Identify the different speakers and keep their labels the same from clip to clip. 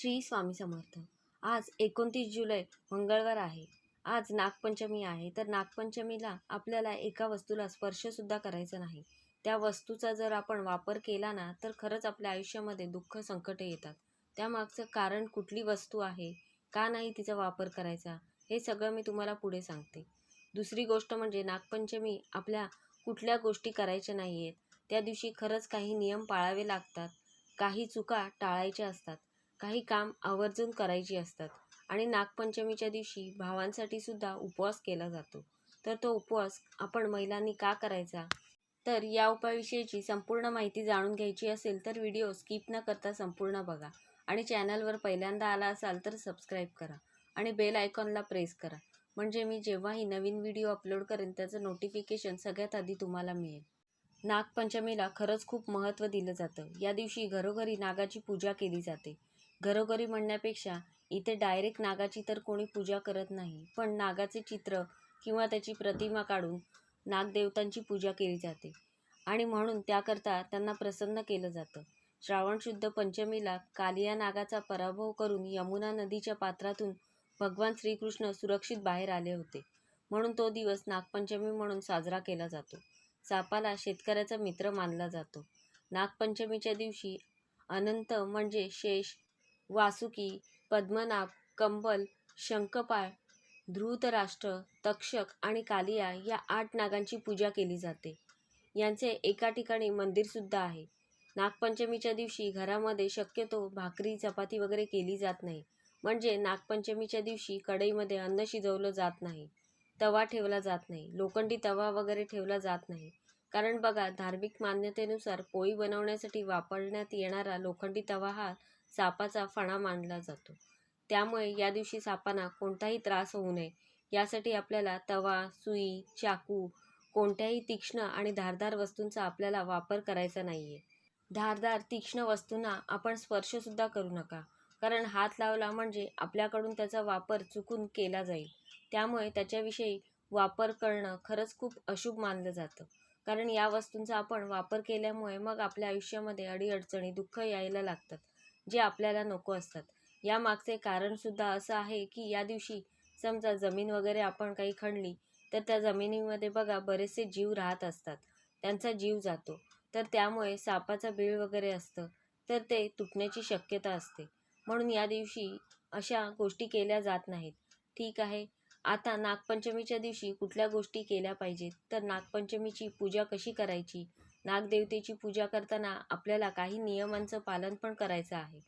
Speaker 1: श्री स्वामी समर्थ. आज एकोणतीस जुलै मंगळवार आहे. आज नागपंचमी आहे. तर नागपंचमीला आपल्याला एका वस्तूला स्पर्शसुद्धा करायचा नाही. त्या वस्तूचा जर आपण वापर केला ना तर खरंच आपल्या आयुष्यामध्ये दुःख संकटे येतात. त्यामागचं कारण कुठली वस्तू आहे? का नाही तिचा वापर करायचा? हे सगळं मी तुम्हाला पुढे सांगते. दुसरी गोष्ट म्हणजे नागपंचमी आपल्या कुठल्या गोष्टी करायच्या नाही आहेत त्या दिवशी खरंच काही नियम पाळावे लागतात. काही चुका टाळायच्या असतात. काही काम आवर्जून करायची असतात आणि नागपंचमीच्या दिवशी भावांसाठी सुद्धा उपवास केला जातो. तर तो उपवास आपण महिलांनी का करायचा? तर या उपायाविषयीची संपूर्ण माहिती जाणून घ्यायची असेल तर व्हिडिओ स्किप न करता संपूर्ण बघा आणि चॅनलवर पहिल्यांदा आला असाल तर सबस्क्राईब करा आणि बेल आयकॉनला प्रेस करा. म्हणजे मी जेव्हाही नवीन व्हिडिओ अपलोड करेन त्याचं नोटिफिकेशन सगळ्यात आधी तुम्हाला मिळेल. नागपंचमीला खरंच खूप महत्त्व दिलं जातं. या दिवशी घरोघरी नागाची पूजा केली जाते. घरोघरी म्हणण्यापेक्षा इथे डायरेक्ट नागाची तर कोणी पूजा करत नाही. पण नागाचे चित्र किंवा त्याची प्रतिमा काढून नागदेवतांची पूजा केली जाते. आणि म्हणून त्याकरता त्यांना प्रसन्न केलं जातं. श्रावण शुद्ध पंचमीला कालिया नागाचा पराभव करून यमुना नदीच्या पात्रातून भगवान श्रीकृष्ण सुरक्षित बाहेर आले होते. म्हणून तो दिवस नागपंचमी म्हणून साजरा केला जातो. सापाला शेतकऱ्याचा मित्र मानला जातो. नागपंचमीच्या दिवशी अनंत म्हणजे शेष वासुकी पद्मनाभ कंबल शंखपाळ धृतराष्ट्र तक्षक आणि कालिया या आठ नागांची पूजा केली जाते. यांचे एका ठिकाणी मंदिरसुद्धा आहे. नागपंचमीच्या दिवशी घरामध्ये शक्यतो भाकरी चपाती वगैरे केली जात नाही. म्हणजे नागपंचमीच्या दिवशी कढईमध्ये अन्न शिजवलं जात नाही. तवा ठेवला जात नाही. लोखंडी तवा वगैरे ठेवला जात नाही. कारण बघा धार्मिक मान्यतेनुसार पोळी बनवण्यासाठी वापरण्यात येणारा लोखंडी तवा हा सापाचा फणा मानला जातो. त्यामुळे या दिवशी सापांना कोणताही त्रास होऊ नये. यासाठी आपल्याला तवा सुई चाकू कोणत्याही तीक्ष्ण आणि धारदार वस्तूंचा आपल्याला वापर करायचा नाही आहे धारदार तीक्ष्ण वस्तूंना आपण स्पर्शसुद्धा करू नका. कारण हात लावला म्हणजे आपल्याकडून त्याचा वापर चुकून केला जाईल. त्यामुळे त्याच्याविषयी वापर करणं खरंच खूप अशुभ मानलं जातं. कारण या वस्तूंचा आपण वापर केल्यामुळे मग आपल्या आयुष्यामध्ये अडीअडचणी दुःख यायला लागतात. जे आपल्याला नको असतात. यामागचे कारणसुद्धा असं आहे की या दिवशी समजा जमीन वगैरे आपण काही खणली तर त्या जमिनीमध्ये बघा बरेचसे जीव राहत असतात. त्यांचा जीव जातो. तर त्यामुळे सापाचा बीळ वगैरे असतं तर ते तुटण्याची शक्यता असते. म्हणून या दिवशी अशा गोष्टी केल्या जात नाहीत. ठीक आहे. आता नागपंचमीच्या दिवशी कुठल्या गोष्टी केल्या पाहिजेत? तर नागपंचमीची पूजा कशी करायची? नागदेवतेची पूजा करताना आपल्याला काही नियमांचं पालन पण करायचं आहे.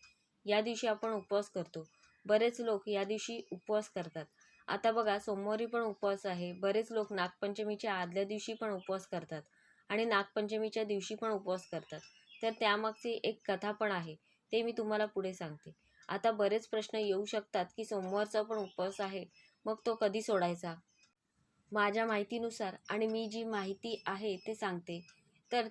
Speaker 1: या दिवशी आपण उपवास करतो. बरेच लोक या दिवशी उपवास करतात. आता बघा सोमवारी पण उपवास आहे. बरेच लोक नागपंचमीच्या आदल्या दिवशी पण उपवास करतात आणि नागपंचमीच्या दिवशी पण उपवास करतात. तर त्यामागची एक कथा पण आहे. ते मी तुम्हाला पुढे सांगते. आता बरेच प्रश्न येऊ शकतात की सोमवारचा पण उपवास आहे. मग तो कधी सोडायचा? माझ्या माहितीनुसार आणि मी जी माहिती आहे ते सांगते. तर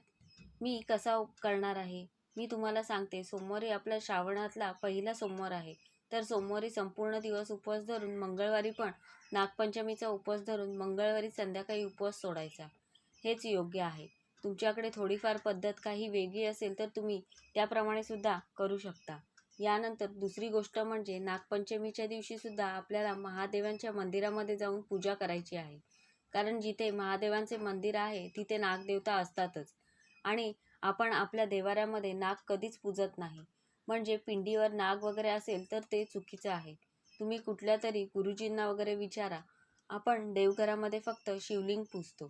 Speaker 1: मी कसा करणार आहे? मी तुम्हाला सांगते सोमवारी आपल्या श्रावणातला पहिला सोमवार आहे. तर सोमवारी संपूर्ण दिवस उपवास धरून मंगळवारी पण नागपंचमीचा उपवास धरून मंगळवारी संध्याकाळी उपवास सोडायचा. हेच योग्य आहे. तुमच्याकडे थोडीफार पद्धत काही वेगळी असेल तर तुम्ही त्याप्रमाणे सुद्धा करू शकता. यानंतर दुसरी गोष्ट म्हणजे नागपंचमीच्या दिवशीसुद्धा आपल्याला महादेवांच्या मंदिरामध्ये जाऊन पूजा करायची आहे. कारण जिथे महादेवांचे मंदिर आहे तिथे नागदेवता असतातच. आणि आपण आपल्या देवाऱ्यामध्ये नाग कधीच पूजत नाही. म्हणजे पिंडीवर नाग वगैरे असेल तर ते चुकीचं आहे. तुम्ही कुठल्या तरी गुरुजींना वगैरे विचारा. आपण देवघरामध्ये फक्त शिवलिंग पूजतो.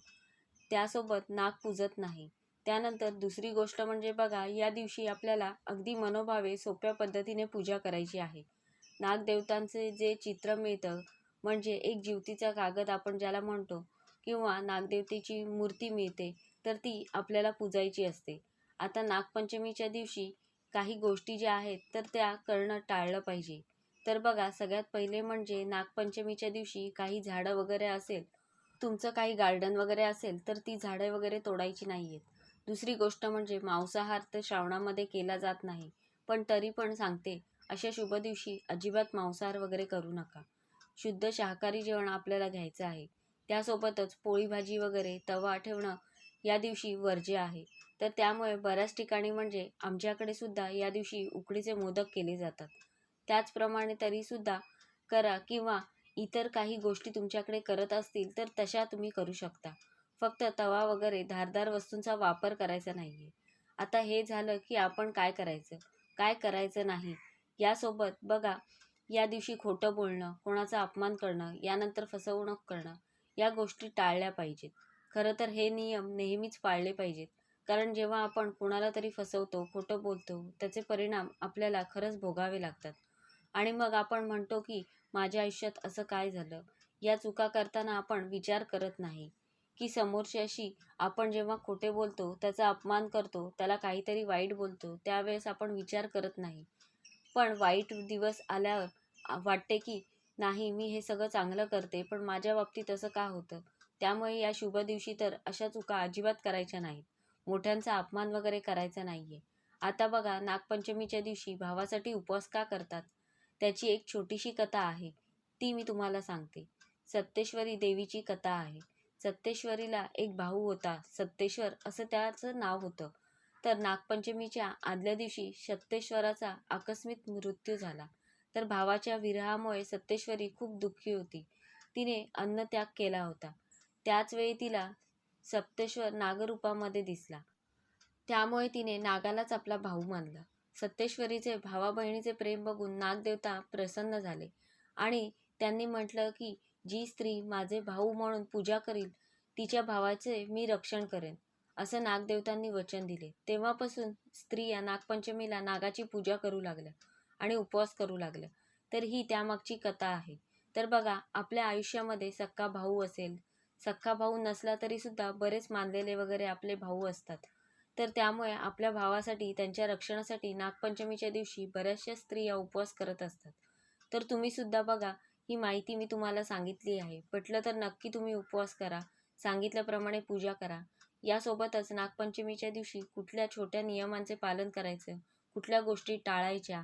Speaker 1: त्यासोबत नाग पूजत नाही. त्यानंतर दुसरी गोष्ट म्हणजे बघा या दिवशी आपल्याला अगदी मनोभावे सोप्या पद्धतीने पूजा करायची आहे. नागदेवतांचे जे चित्र मिळतं म्हणजे एक जीवतीचा कागद आपण ज्याला म्हणतो किंवा नागदेवतेची मूर्ती मिळते तर ती आपल्याला पूजायची असते. आता नागपंचमीच्या दिवशी काही गोष्टी ज्या आहेत तर त्या करणं टाळलं पाहिजे. तर बघा सगळ्यात पहिले म्हणजे नागपंचमीच्या दिवशी काही झाडं वगैरे असेल तुमचं काही गार्डन वगैरे असेल तर ती झाडं वगैरे तोडायची नाही आहेत दुसरी गोष्ट म्हणजे मांसाहार तर श्रावणामध्ये केला जात नाही पण तरी पण सांगते अशा शुभ दिवशी अजिबात मांसाहार वगैरे करू नका. शुद्ध शाकाहारी जेवण आपल्याला घ्यायचं आहे. त्यासोबतच पोळी भाजी वगैरे तवा ठेवणं या दिवशी वर्ज्य आहे. तर त्यामुळे बऱ्याच ठिकाणी म्हणजे आमच्याकडे सुद्धा या दिवशी उकडीचे मोदक केले जातात. त्याचप्रमाणे तरीसुद्धा करा किंवा इतर काही गोष्टी तुमच्याकडे करत असतील तर तशा तुम्ही करू शकता. फक्त तवा वगैरे धारदार वस्तूंचा वापर करायचा नाही आहे आता हे झालं की आपण काय करायचं? काय करायचं नाही? यासोबत बघा या दिवशी खोटं बोलणं कोणाचा अपमान करणं यानंतर फसवणूक करणं या गोष्टी टाळल्या पाहिजेत. खरं तर हे नियम नेहमीच पाळले पाहिजेत. कारण जेव्हा आपण कोणाला तरी फसवतो खोटं बोलतो त्याचे परिणाम आपल्याला खरंच भोगावे लागतात. आणि मग आपण म्हणतो की माझ्या आयुष्यात असं काय झालं? या चुका करताना आपण विचार करत नाही. की समोरच्याशी आपण जेव्हा खोटे बोलतो त्याचा अपमान करतो त्याला काहीतरी वाईट बोलतो त्यावेळेस आपण विचार करत नाही. पण वाईट दिवस आल्यावर वाटते की नाही मी हे सगळं चांगलं करते पण माझ्या बाबतीत असं का होतं? त्यामुळे या शुभ दिवशी तर अशा चुका अजिबात करायच्या नाहीत. मोठ्यांचा अपमान वगैरे करायचा आहे आता बघा नागपंचमीच्या दिवशी भावासाठी उपवास का करतात? त्याची एक छोटीशी कथा आहे. ती मी तुम्हाला सांगते. सत्तेश्वरी देवीची कथा आहे. सत्तेश्वरीला एक भाऊ होता सत्तेश्वर असं त्याचं नाव होतं. तर नागपंचमीच्या आदल्या दिवशी सत्तेश्वराचा आकस्मिक मृत्यू झाला. तर भावाच्या विरहामुळे सत्तेश्वरी खूप दुःखी होती. तिने अन्नत्याग केला होता. त्याच वेळी तिला सप्तेश्वर नागरूपामध्ये दिसला. त्यामुळे तिने नागालाच आपला भाऊ मानला. सत्तेश्वरीचे भावा बहिणीचे प्रेम बघून नागदेवता प्रसन्न झाले आणि त्यांनी म्हटलं की जी स्त्री माझे भाऊ म्हणून पूजा करील तिच्या भावाचे मी रक्षण करेन असं नागदेवतांनी वचन दिले. तेव्हापासून स्त्रिया नागपंचमीला नागाची पूजा करू लागल्या. आणि उपवास करू लागलं. तर ही त्यामागची कथा आहे. तर बघा आपल्या आयुष्यामध्ये सक्का भाऊ असेल. सक्का भाऊ नसला तरीसुद्धा बरेच मानलेले वगैरे आपले भाऊ असतात. तर त्यामुळे आपल्या भावासाठी त्यांच्या रक्षणासाठी नागपंचमीच्या दिवशी बऱ्याचशा स्त्रिया उपवास करत असतात. तर तुम्हीसुद्धा बघा ही माहिती मी तुम्हाला सांगितली आहे. पटलं तर नक्की तुम्ही उपवास करा. सांगितल्याप्रमाणे पूजा करा. यासोबतच नागपंचमीच्या दिवशी कुठल्या छोट्या नियमांचे पालन करायचं? कुठल्या गोष्टी टाळायच्या?